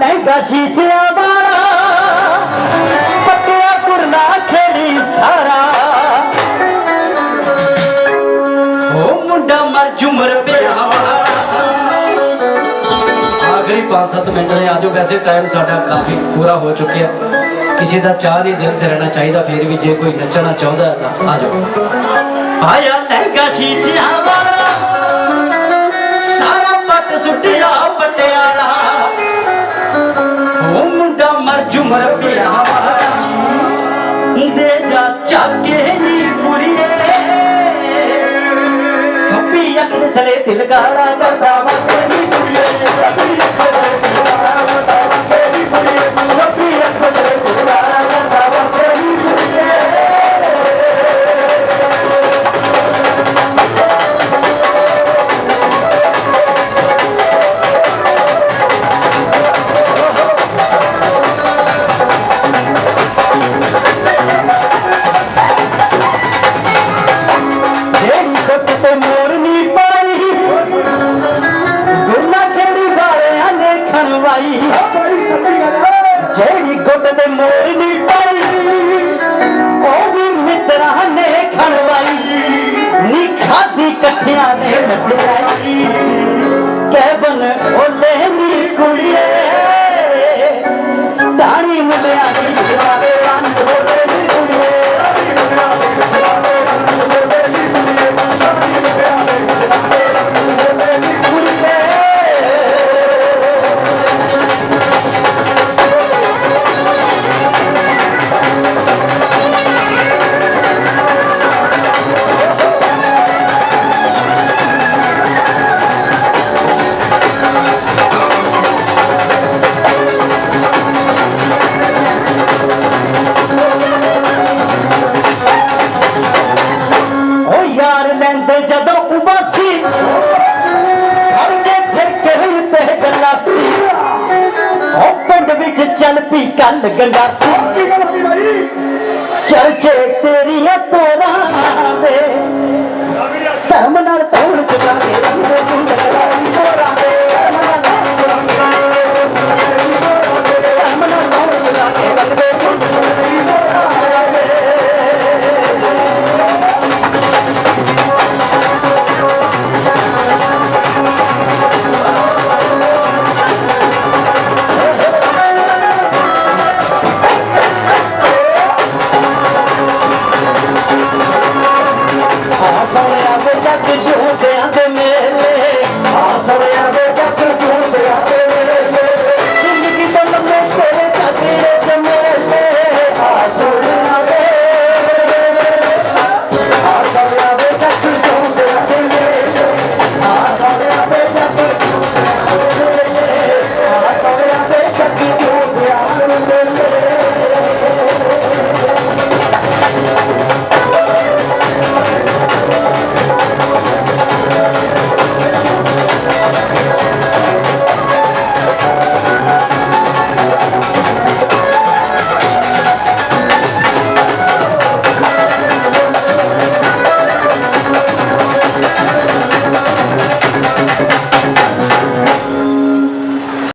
ਲਹਿੰਗਾ ਸ਼ੀਸ਼ਿਆਂ ਵਾਲਾ ਪੱਟਿਆ ਪੁਰਨਾ ਖੇੜੀ ਸਾਰਾ। ਉਹ ਮੁੰਡਾ ਮਰ ਜੁਮਰ ਪਿਆ। ਆਖਰੀ 5-7 ਮਿੰਟ ਨੇ ਆਜੋ, ਵੈਸੇ ਟਾਈਮ ਸਾਡਾ ਕਾਫੀ ਪੂਰਾ ਹੋ ਚੁੱਕਿਆ। ਕਿਸੇ ਦਾ ਚਾਹ ਨਹੀਂ ਦਿਲ 'ਚ ਰਹਿਣਾ ਚਾਹੀਦਾ, ਫਿਰ ਵੀ ਜੇ ਕੋਈ ਨੱਚਣਾ ਚਾਹੁੰਦਾ ਤਾਂ ਆਜੋ। ਆਇਆ ਲਹਿੰਗਾ ਸ਼ੀਸ਼ਿਆਂ ਵਾਲਾ, ਸਾਰਾ ਪੱਟ ਸੁੱਟਿਆ। ਜਾ ਚੱਕੇ ਨੀ ਕੁੜੀਏ। ਖੱਬੀ ਅੱਖ ਦੇ ਥਲੇ ਦਿਲ ਕਰਦਾ ਜਿਹੜੀ ਗੁੱਟ ਤੇ ਮੋਰਨੀ ਪਾਈ ਉਹ ਵੀ ਮਿੱਤਰਾਂ ਨੇ ਖਣਵਾਈ ਨੀ ਖਾਦੀ ਇਕੱਠਿਆਂ ਨੇ ਮਠਿਆਈ। ਕੈਬਨ ਓਲੇ ਨੀ ਕੁੜੀਏ। ਟਾਣੀ ਮੁੰਡਿਆਂ ਚੰਦ ਗੰਡਾਸੇ ਸੱਚੀ ਗੱਲ ਹੋਈ ਬਾਈ ਚਰਚੇ ਤੇਰੀਆਂ ਤੋਰਾਂ ਦੇ।